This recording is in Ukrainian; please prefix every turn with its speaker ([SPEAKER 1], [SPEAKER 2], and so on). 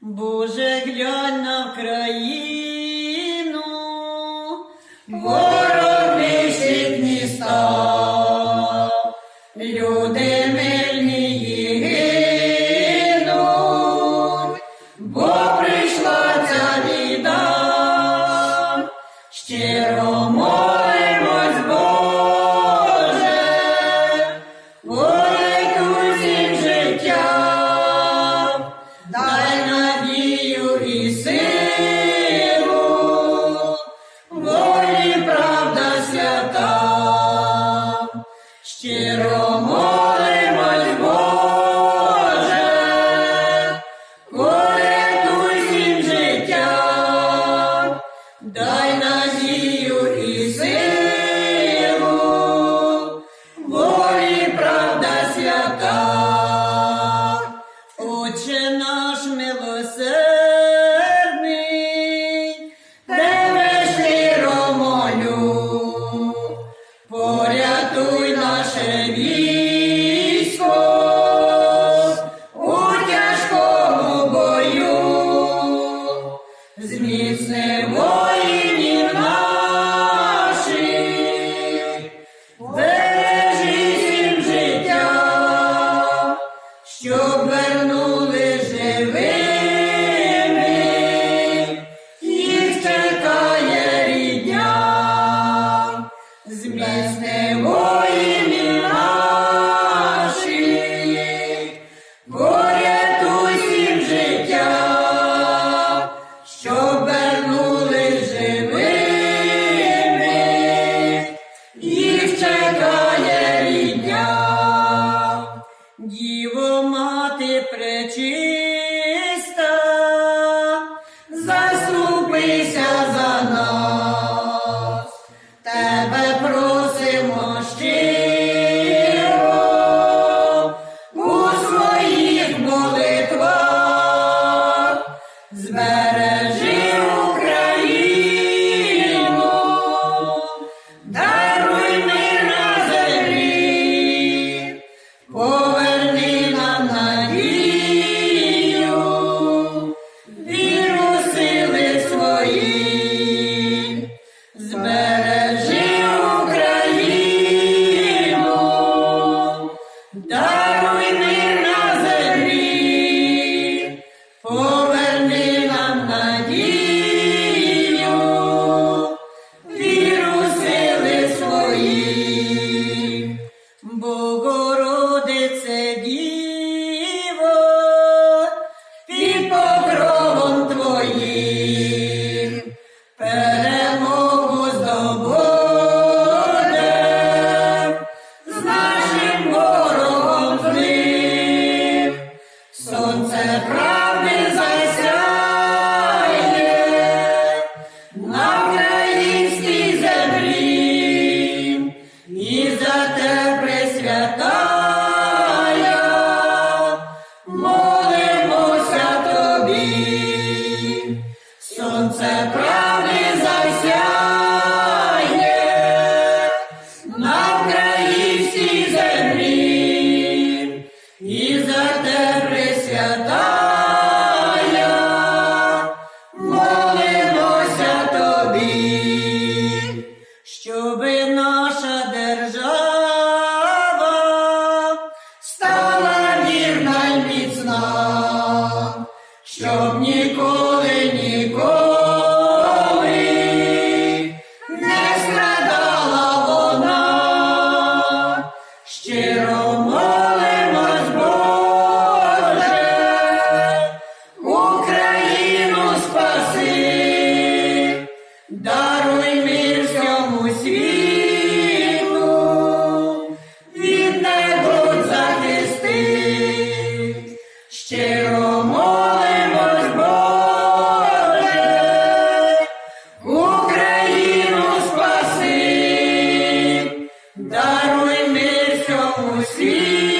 [SPEAKER 1] Боже глянь на країну, ворог сітні ста, люди мирні гинуть, бо прийшла ця біда щиро. Діво мати пречиста, заступися за. усі.